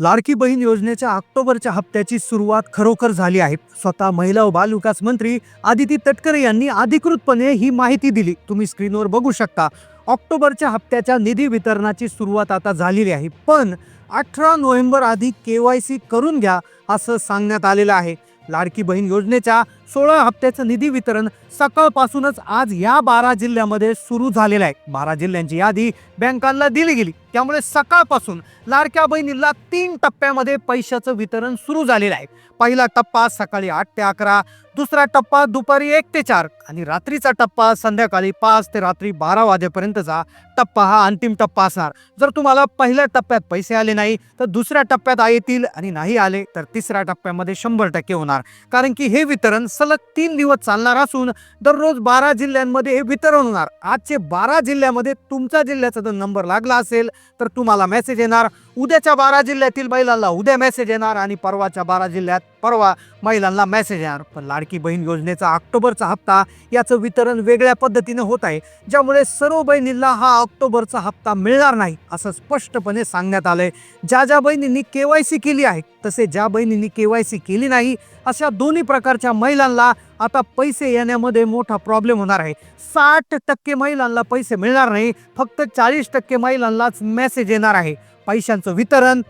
लाडकी बहीण योजनेच्या ऑक्टोबरच्या हप्त्याची सुरुवात खरोखर झाली आहे. स्वतः महिला व बालविकास मंत्री आदिती तटकरे यांनी अधिकृतपणे ही माहिती दिली. तुम्ही स्क्रीनवर बघू शकता ऑक्टोबरच्या हप्त्याच्या निधी वितरणाची सुरुवात आता झालेली आहे. पण अठरा नोव्हेंबर आधी के वाय सी करून घ्या असं सांगण्यात आलेलं आहे. लाडकी बहीण योजनेच्या सोळा हप्त्याचं निधी वितरण सकाळपासूनच आज या बारा जिल्ह्यामध्ये सुरू झालेलं आहे. बारा जिल्ह्यांची यादी बँकांना दिली गेली. त्यामुळे सकाळपासून लाडक्या बहिणीला तीन टप्प्यामध्ये पैशाचं वितरण सुरू झालेलं आहे. पहिला टप्पा सकाळी आठ ते अकरा दुसरा टप्पा दुपारी एक ते चार आणि रात्रीचा टप्पा संध्याकाळी पाच ते रात्री बारा वाजेपर्यंतचा टप्पा हा अंतिम टप्पा असणार. जर तुम्हाला पहिल्या टप्प्यात पैसे आले नाही तर दुसऱ्या टप्प्यात आ येतील आणि नाही आले तर तिसऱ्या टप्प्यामध्ये शंभर टक्के होणार. कारण की हे वितरण सलग तीन दिवस चालणार असून दररोज बारा जिल्ह्यांमध्ये हे वितरण होणार. आजचे बारा जिल्ह्यामध्ये तुमच्या जिल्ह्याचा जर नंबर लागला असेल तर तुम्हाला मेसेज येणार. उद्याच्या बारा जिल्ह्यातील बैलाला उद्या मेसेज येणार आणि परवाच्या बारा जिल्ह्यात परवा महिलांना मेसेज येणार पण लाडकी बहीण योजनेचा ऑक्टोबरचा हप्ता याचं वितरण वेगळ्या पद्धतीनं होत आहे ज्यामुळे सर्व बहिणींना हा ऑक्टोबरचा हप्ता मिळणार नाही असं स्पष्टपणे सांगण्यात आलंय. ज्या ज्या बहिणींनी के वाय सी केली आहे तसे ज्या बहिणींनी के वाय सी केली नाही अशा दोन्ही प्रकारच्या महिलांना आता पैसे येण्यामध्ये मोठा प्रॉब्लेम होणार आहे. साठ टक्के महिलांना पैसे मिळणार नाही फक्त चाळीस टक्के महिलांनाच मेसेज येणार आहे. पैशांचं वितरण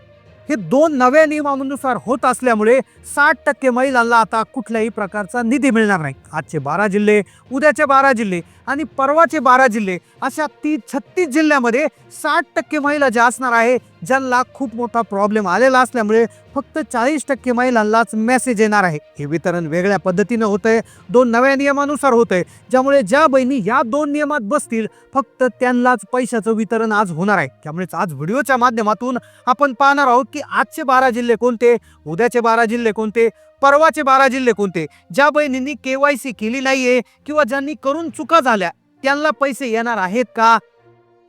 हे दोन नव्या नियमानुसार होत असल्यामुळे साठ टक्के महिलांना आता कुठल्याही प्रकारचा निधी मिळणार नाही. आजचे बारा जिल्हे उद्याचे बारा जिल्हे आणि परवाचे बारा जिल्हे अशा ती छत्तीस जिल्ह्यामध्ये साठ टक्के महिला ज्या असणार आहे ज्यांना खूप मोठा प्रॉब्लेम आलेला असल्यामुळे फक्त चाळीस टक्के महिलांनाच मेसेज येणार आहे. हे वितरण वेगळ्या पद्धतीनं होतंय. दोन नव्या नियमानुसार होतंय. ज्यामुळे ज्या बहिणी या दोन नियमात बसतील फक्त त्यांनाच पैशाचं वितरण आज होणार आहे. त्यामुळेच आज व्हिडिओच्या माध्यमातून आपण पाहणार आहोत की आजचे बारा जिल्हे कोणते उद्याचे बारा जिल्हे कोणते परवाचे बारा जिल्हे कोणते. ज्या बहिणींनी के वाय सी केली नाहीये किंवा ज्यांनी करून चुका झाल्या त्यांना पैसे येणार आहेत का?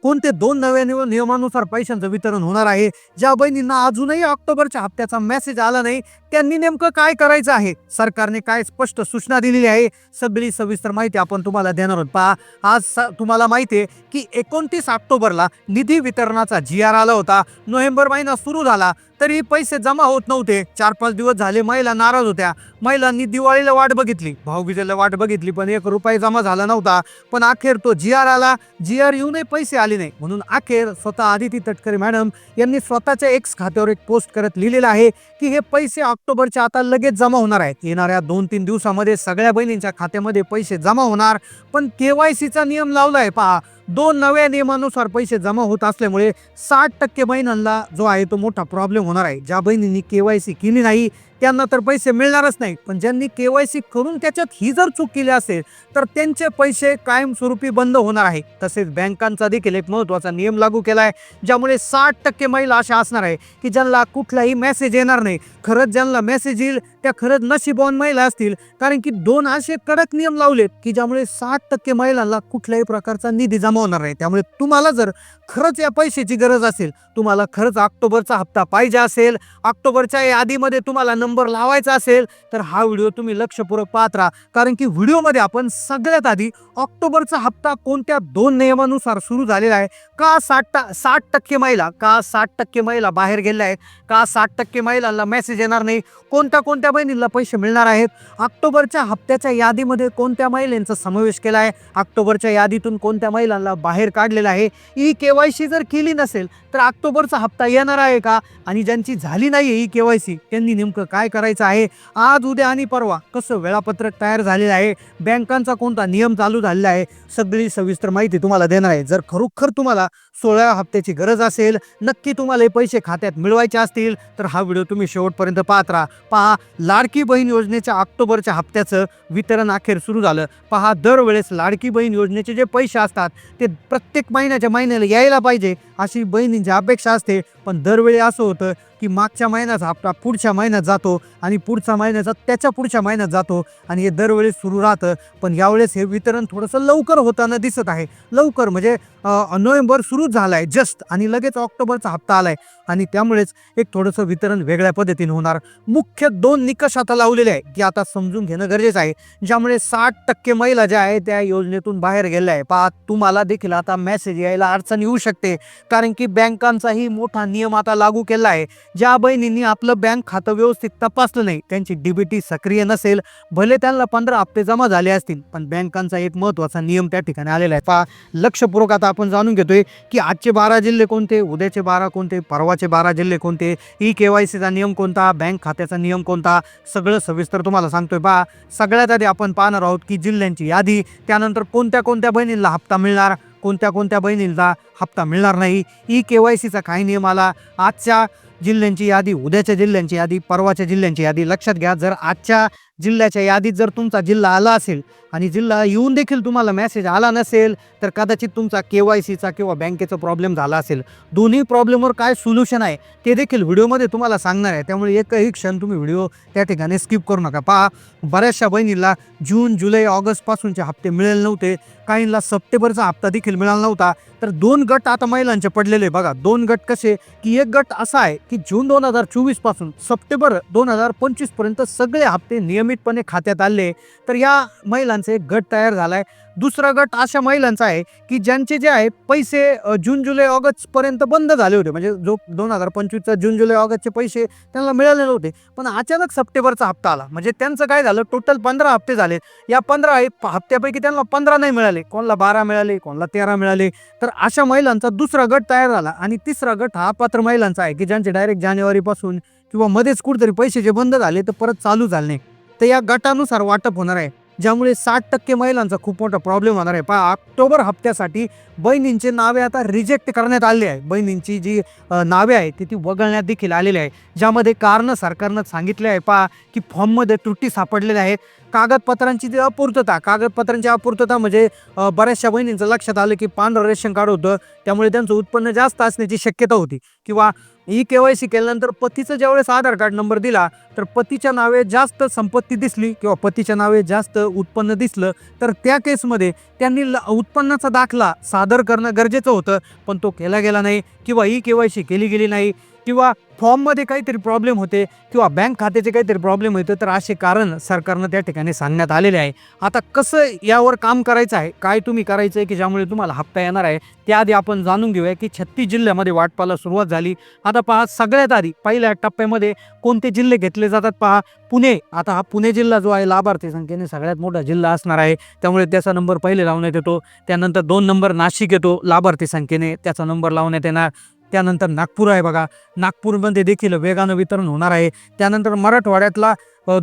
कोणते दोन नव्या नियमानुसार पैशांचं वितरण होणार आहे? ज्या बहिणींना अजूनही ऑक्टोबरच्या हप्त्याचा मेसेज आला नाही त्यांनी नेमकं काय करायचं आहे? सरकारने काय स्पष्ट सूचना दिलेली आहे? सगळी सविस्तर माहिती आपण तुम्हाला देणार आहोत. पहा आज स- तुम्हाला माहिती आहे की एकोणतीस ऑक्टोबरला निधी वितरणाचा जी आर आला होता. नोव्हेंबर महिना सुरू झाला. तरी पैसे जमा होत नव्हते. चार पाच दिवस झाले महिला नाराज होत्या. महिलांनी दिवाळीला वाट बघितली. भाऊबीजेला वाट बघितली पण एक रुपये जमा झाला नव्हता. पण अखेर तो जी आर आला. जी आर येऊनही पैसे आले नाही. म्हणून अखेर स्वतः आदिती तटकरे मॅडम यांनी स्वतःच्या एक्स खात्यावर एक पोस्ट करत लिहिलेलं आहे की हे पैसे ऑक्टोबरच्या आता लगेच जमा होणार आहेत. येणाऱ्या दोन तीन दिवसामध्ये सगळ्या बहिणींच्या खात्यामध्ये पैसे जमा होणार. पण के वाय सीचा नियम लावलाय पहा. दोन नव्या नियमानुसार पैसे जमा होत असल्यामुळे साठ टक्के बहिणांना जो आहे तो मोठा प्रॉब्लेम होणार आहे. ज्या बहिणींनी के वाय सी केली नाही त्यांना तर पैसे मिळणारच नाही. पण ज्यांनी के वाय सी करून त्याच्यात ही जर चूक केली असेल तर त्यांचे पैसे कायमस्वरूपी बंद होणार आहे. तसेच बँकांचा देखील एक महत्त्वाचा नियम लागू केला आहे ज्यामुळे साठ टक्के महिला अशा असणार आहे की ज्यांना कुठलाही मेसेज येणार नाही. खरंच ज्यांना मेसेज येईल त्या खरंच नशिबवान महिला असतील. कारण की दोन असे कडक नियम लावलेत की ज्यामुळे साठ टक्के महिलांना कुठल्याही प्रकारचा निधी जमा होणार नाही. त्यामुळे तुम्हाला जर खरंच या पैशाची गरज असेल तुम्हाला खरंच ऑक्टोबरचा हप्ता पाहिजे असेल ऑक्टोबरच्या यादीमध्ये तुम्हाला नंबर लावायचा असेल तर हा व्हिडिओ तुम्ही लक्षपूर्वक पाहत राहा. कारण की व्हिडिओमध्ये आपण सगळ्यात आधी ऑक्टोबरचा हप्ता कोणत्या दोन नियमानुसार सुरू झालेला आहे का साठ टा साठ टक्के महिला का साठ टक्के महिला बाहेर गेल्या आहेत का साठ टक्के महिलांना मेसेज येणार नाही कोणत्या कोणत्या बहिणींना पैसे मिळणार आहेत ऑक्टोबरच्या हप्त्याच्या यादीमध्ये कोणत्या महिलांचा समावेश केला आहे ऑक्टोबरच्या यादीतून कोणत्या महिलांना बाहेर काढलेला आहे ई के वाय सी जर केली नसेल तर ऑक्टोबरचा हप्ता येणार आहे का? आणि ज्यांची झाली नाही ई के वाय सी त्यांनी नेमकं काय काय करायचं आहे? आज उद्या आणि परवा कसं वेळापत्रक तयार झालेलं आहे? बँकांचा कोणता नियम चालू झालेला आहे? सगळी सविस्तर माहिती तुम्हाला देणार आहे. जर खरोखर तुम्हाला सोळा हप्त्याची गरज असेल नक्की तुम्हाला हे पैसे खात्यात मिळवायचे असतील तर हा व्हिडिओ तुम्ही शेवटपर्यंत पाहत राहा. पहा लाडकी बहीण योजनेच्या ऑक्टोबरच्या हप्त्याचं वितरण अखेर सुरू झालं. पहा दरवेळेस लाडकी बहीण योजनेचे जे पैसे असतात ते प्रत्येक महिन्याच्या महिन्याला यायला पाहिजे अशी बहिणींची अपेक्षा असते. पण दरवेळी असं होतं की मागच्या महिन्याचा हप्ता पुढच्या महिन्यात जातो आणि पुढच्या महिन्याचा त्याच्या पुढच्या महिन्यात जातो आणि हे दरवेळेस सुरू राहतं. पण यावेळेस हे वितरण थोडंसं लवकर होताना दिसत आहे. लवकर म्हणजे नोव्हेंबर सुरूच झाला आहे जस्ट आणि लगेच ऑक्टोबरचा हप्ता आला आहे आणि त्यामुळेच एक थोडंसं वितरण वेगळ्या पद्धतीने होणार. मुख्य दोन निकष आता लावलेले आहे की आता समजून घेणं गरजेचं आहे. ज्यामुळे साठ टक्के महिला ज्या आहे त्या योजनेतून बाहेर गेल्या आहे पहा तुम्हाला देखील आता मेसेज यायला अडचण येऊ शकते. कारण की बँकांचाही मोठा नियम आता लागू केला आहे. ज्या बहिणींनी आपलं बँक खातं व्यवस्थित तपासलं नाही त्यांची डीबीटी सक्रिय नसेल भले त्यांना पंधरा हप्ते जमा झाले असतील पण बँकांचा एक महत्त्वाचा नियम त्या ठिकाणी आलेला आहे. पहा लक्षपूर्वक आता आपण जाणून घेतोय की आजचे बारा जिल्हे कोणते उद्याचे बारा कोणते परवाचे बारा जिल्हे कोणते ई के वाय सीचा नियम कोणता बँक खात्याचा नियम कोणता सगळं सविस्तर तुम्हाला सांगतोय. पहा सगळ्यात आधी आपण पाहणार आहोत की जिल्ह्यांची यादी त्यानंतर कोणत्या कोणत्या बहिणींना हप्ता मिळणार कोणत्या कोणत्या बहिणींना हप्ता मिळणार नाही ई के वाय सीचा काय नियम आला आजच्या जिल्ह्यांची यादी उद्याच्या जिल्ह्यांची यादी परवाच्या जिल्ह्यांची यादी. लक्षात घ्या जर आजच्या जिल्ह्याच्या यादीत जर तुमचा जिल्हा आला असेल आणि जिल्हा येऊन देखील तुम्हाला मेसेज आला नसेल तर कदाचित तुमचा के वाय सीचा किंवा बँकेचा प्रॉब्लेम झाला असेल. दोन्ही प्रॉब्लेमवर काय सोल्युशन आहे ते देखील व्हिडिओमध्ये तुम्हाला सांगणार आहे. त्यामुळे एकही क्षण तुम्ही व्हिडिओ त्या ठिकाणी स्किप करू नका. पहा बऱ्याचशा बहिणीला जून जुलै ऑगस्टपासूनचे हप्ते मिळेल नव्हते. काहींना सप्टेंबरचा हप्ता देखील मिळाला नव्हता. तर दोन गट आता महिलांचे पडलेले आहे. बघा दोन गट कसे की एक गट असा आहे की जून दोन हजार चोवीसपासून सप्टेंबर दोन हजार पंचवीसपर्यंत सगळे हप्ते नियमितपणे खात्यात आले. तर या महिलांचे एक गट तयार झाला आहे दुसरा गट अशा महिलांचा आहे की ज्यांचे जे आहे पैसे जून जुलै ऑगस्टपर्यंत बंद झाले होते. म्हणजे जो दोन हजार पंचवीसचा जून जुलै ऑगस्टचे पैसे त्यांना मिळाले नव्हते. पण अचानक सप्टेंबरचा हप्ता आला. म्हणजे त्यांचं काय झालं? टोटल पंधरा हप्ते झाले. या पंधरा हप्त्यापैकी त्यांना पंधरा नाही मिळाले. कोणाला बारा मिळाले कोणाला तेरा मिळाले. तर अशा महिलांचा दुसरा गट तयार झाला. आणि तिसरा गट हा पात्र महिलांचा आहे की ज्यांचे डायरेक्ट जानेवारीपासून किंवा मध्येच कुठेतरी पैसे जे बंद झाले तर परत चालू झाले नाही. तर या गटानुसार वाटप होणार आहे. ज्यामुळे साठ टक्के महिलांचा खूप मोठा प्रॉब्लेम होणार आहे. पहा ऑक्टोबर हप्त्यासाठी बहिणींचे नावे आता रिजेक्ट करण्यात आले आहे. बहिणींची जी नावे आहे ती ती वगळण्यात देखील आलेली आहे. ज्यामध्ये कारणं सरकारनं सांगितले आहे. पहा की फॉर्ममध्ये त्रुटी सापडलेल्या आहेत. कागदपत्रांची जी अपूर्तता कागदपत्रांची अपूर्तता म्हणजे बऱ्याचशा बहिणींचं लक्षात आलं की पांढरं रेशन कार्ड होतं. त्यामुळे त्यांचं उत्पन्न जास्त असण्याची शक्यता होती. किंवा ई के वाय सी केल्यानंतर पतीचं ज्यावेळेस आधार कार्ड नंबर दिला तर पतीच्या नावे जास्त संपत्ती दिसली किंवा पतीच्या नावे जास्त उत्पन्न दिसलं तर त्या केसमध्ये त्यांनी ल- उत्पन्नाचा दाखला सादर करणं गरजेचं होतं पण तो केला गेला नाही किंवा ई के वाय सी केली गेली नाही. किंवा फॉर्ममध्ये काहीतरी प्रॉब्लेम होते किंवा बँक खात्याचे काहीतरी प्रॉब्लेम होते तर असे कारण सरकारनं त्या ठिकाणी सांगण्यात आलेले आहे. आता कसं यावर काम करायचं आहे? काय तुम्ही करायचं आहे की ज्यामुळे तुम्हाला हप्ता येणार आहे? त्याआधी आपण जाणून घेऊया की छत्तीस जिल्ह्यामध्ये वाटपाला सुरुवात झाली. आता पहा सगळ्यात आधी पहिल्या टप्प्यामध्ये कोणते जिल्हे घेतले जातात पहा? पुणे. आता हा पुणे जिल्हा जो आहे लाभार्थी संख्येने सगळ्यात मोठा जिल्हा असणार आहे. त्यामुळे त्याचा नंबर पहिले लावण्यात येतो. त्यानंतर दोन नंबर नाशिक येतो लाभार्थी संख्येने त्याचा नंबर लावण्यात येणार. त्यानंतर नागपूर आहे बघा. नागपूरमध्ये देखील वेगानं वितरण होणार आहे. त्यानंतर मराठवाड्यातला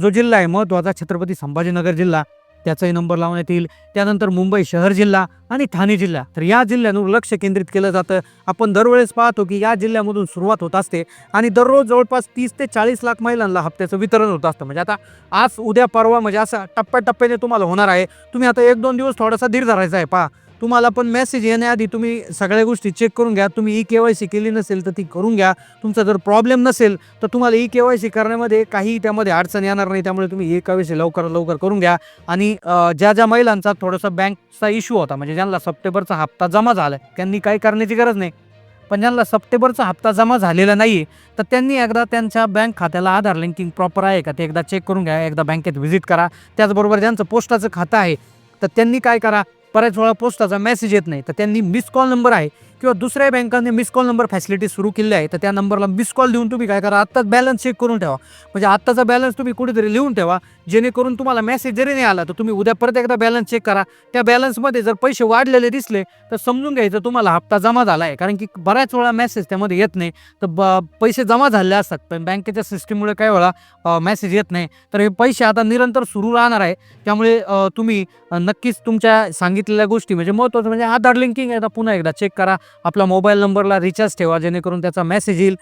जो जिल्हा आहे महत्त्वाचा छत्रपती संभाजीनगर जिल्हा त्याचाही नंबर लावण्यात येईल. त्यानंतर मुंबई शहर जिल्हा आणि ठाणे जिल्हा. तर या जिल्ह्यांवर लक्ष केंद्रित केलं जातं. आपण दरवेळेस पाहतो की या जिल्ह्यामधून सुरुवात होत असते आणि दररोज जवळपास तीस ते चाळीस लाख महिलांना हप्त्याचं वितरण होत असतं. म्हणजे आता आज उद्या परवा म्हणजे असं टप्प्याटप्प्याने तुम्हाला होणार आहे. तुम्ही आता एक दोन दिवस थोडासा धीर धरायचा आहे. पहा. तुम्हाला पण मेसेज येण्याआधी तुम्ही सगळ्या गोष्टी चेक करून घ्या. तुम्ही ई के वाय सी केली नसेल तर ती करून घ्या. तुमचा जर प्रॉब्लेम नसेल तर तुम्हाला ई के वाय सी करण्यामध्ये काही त्यामध्ये अडचण येणार नाही. त्यामुळे तुम्ही ई के वाय सी लवकर लवकर करून घ्या. आणि ज्या ज्या महिलांचा थोडासा बँकचा इश्यू होता म्हणजे ज्यांना सप्टेंबरचा हप्ता जमा झाला त्यांनी काही करण्याची गरज नाही. पण ज्यांना सप्टेंबरचा हप्ता जमा झालेला नाही तर त्यांनी एकदा त्यांच्या बँक खात्याला आधार लिंकिंग प्रॉपर आहे का ते एकदा चेक करून घ्या. एकदा बँकेत व्हिजिट करा. त्याचबरोबर ज्यांचं पोस्टाचं खातं आहे तर त्यांनी काय करा? बऱ्याच वेळा पोस्टाचा मेसेज येत नाही. तर त्यांनी मिस कॉल नंबर आहे किंवा दुसऱ्या बँकांनी मिस कॉल नंबर फॅसिलिटी सुरू केली आहे तर त्या नंबरला मिस कॉल देऊन तुम्ही काय करा? आत्ताच बॅलन्स चेक करून ठेवा. म्हणजे आत्ताचा बॅलन्स तुम्ही कुठेतरी लिहून ठेवा. जेणेकरून तुम्हाला मेसेज जरी नाही आला तर तुम्ही उद्या परत एकदा बॅलन्स चेक करा. त्या बॅलन्समध्ये जर पैसे वाढलेले दिसले तर समजून घ्यायचं तुम्हाला हप्ता जमा झाला आहे कारण की बऱ्याच वेळा मेसेज त्यामध्ये येत नाही. तर ब पैसे जमा झाले असतात पण बँकेच्या सिस्टीममुळे काही वेळा मेसेज येत नाही. तर हे पैसे आता निरंतर सुरू राहणार आहे. त्यामुळे तुम्ही नक्कीच तुमच्या सांगितलेल्या गोष्टी म्हणजे महत्त्वाचं म्हणजे आधार लिंकिंग आहे. पुन्हा एकदा चेक करा. आपला मोबाईल नंबरला रिचार्ज ठेवा जेणेकरून त्याचा मेसेज येईल.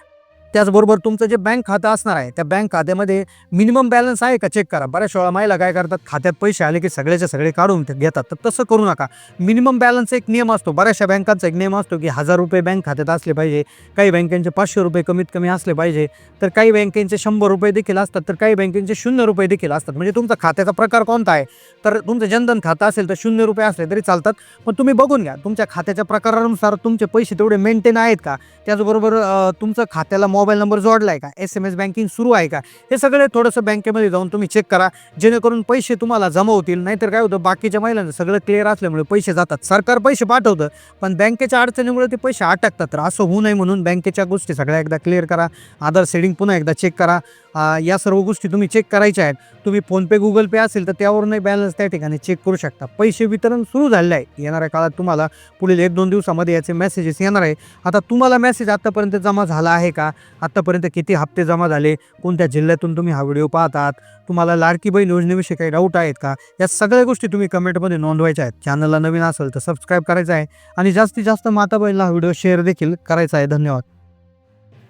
त्याचबरोबर तुमचं जे बँक खातं असणार आहे त्या बँक खात्यामध्ये मिनिमम बॅलन्स आहे का? चेक करा. बऱ्याच वेळा महिला काय करतात खात्यात पैसे आले की सगळेचे सगळे काढून ते घेतात. तर तसं करू नका. मिनिमम बॅलन्स एक नियम असतो. बऱ्याचशा बँकांचा एक नियम असतो की हजार रुपये बँक खात्यात असले पाहिजे काही बँकेचे पाचशे रुपये कमीत कमी असले पाहिजे तर काही बँकेचे शंभर रुपये देखील असतात तर काही बँकेचे शून्य रुपये देखील असतात. म्हणजे तुमचा खात्याचा प्रकार कोणता आहे? तर तुमचं जनधन खातं असेल तर शून्य रुपये असले तरी चालतात. पण तुम्ही बघून घ्या. तुमच्या खात्याच्या प्रकारानुसार तुमचे पैसे तेवढे मेंटेन आहेत का? त्याचबरोबर तुमचं खात्याला मोबाईल मोबाईल नंबर जोडला आहे का? एस एम एस बँकिंग सुरू आहे का? हे सगळे थोडंसं बँकेमध्ये जाऊन तुम्ही चेक करा. जेणेकरून पैसे तुम्हाला जमा होतील नाहीतर काय होतं बाकीच्या महिलांना सगळं क्लिअर असल्यामुळे पैसे जातात. सरकार पैसे पाठवतं पण बँकेच्या अडचणीमुळे ते पैसे अटकतात. तर असं होऊ नये म्हणून बँकेच्या गोष्टी सगळ्या एकदा क्लिअर करा. आधार सेडिंग पुन्हा एकदा चेक करा. आ, या सर्व गोष्टी तुम्ही चेक करायच्या आहेत. तुम्ही फोनपे गुगल पे असेल तर त्यावरूनही बॅलन्स त्या ठिकाणी चेक करू शकता. पैसे वितरण सुरू झालेलं आहे. येणाऱ्या काळात तुम्हाला पुढील एक दोन दिवसामध्ये याचे मेसेजेस येणार आहे. आता तुम्हाला मेसेज आत्तापर्यंत जमा झाला आहे का? आत्तापर्यंत किती हप्ते जमा झाले कोणत्या जिल्ह्यातून तुम्ही हा व्हिडिओ पाहतात तुम्हाला लाडकी बहीण योजनेविषयी काही डाऊट आहेत का या सगळ्या गोष्टी तुम्ही कमेंटमध्ये नोंदवायच्या आहेत. चॅनलला नवीन असेल तर सबस्क्राईब करायचं आहे आणि जास्तीत जास्त माता बहिणीला हा व्हिडिओ शेअर देखील करायचा आहे. धन्यवाद.